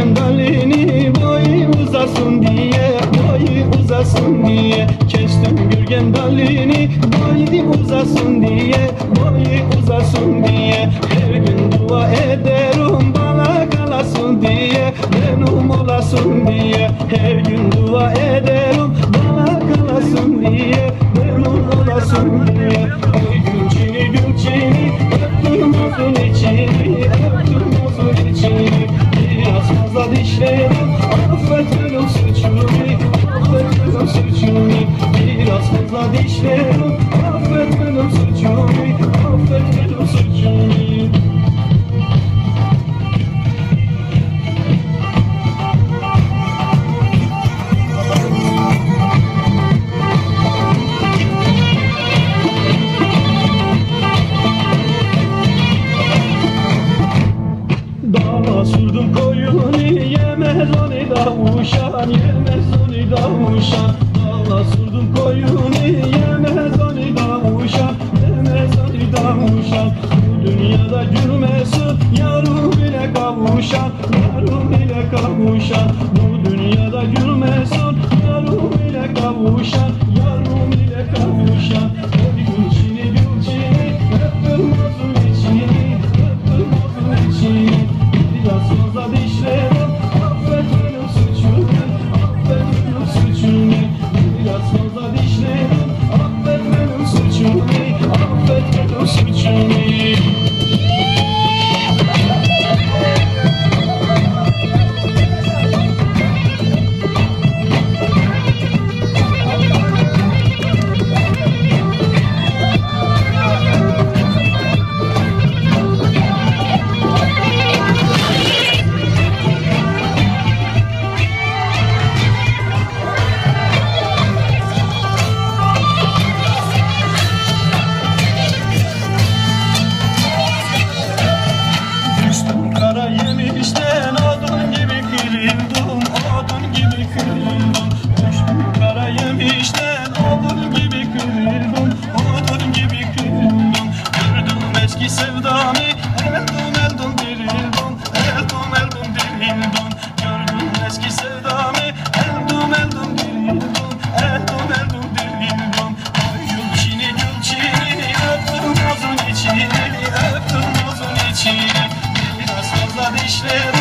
Gürgen dalini boyu uzasın diye Boyu uzasın diye. Kestim gürgen dalini boyu uzasın diye Boyu uzasın diye. Her gün dua ederim bana kalasın diye Benim olasın diye. Her gün dua ederim bana kalasın diye Benim olasın diye Fazla dişlerim affet benim suçumu Affet benim suçumu. Biraz fazla dişlerim onu da uşan Yemez onu da uşan Dava sürdüm koyunu yemez onu da uşan Yemez onu da uşan Bu dünyada gülmesin yarım bile kavuşan Yarım bile kavuşan Bu dünyada gülmesin yarım bile kavuşan Dilini öptüm uzun içine. Biraz fazla dişlerim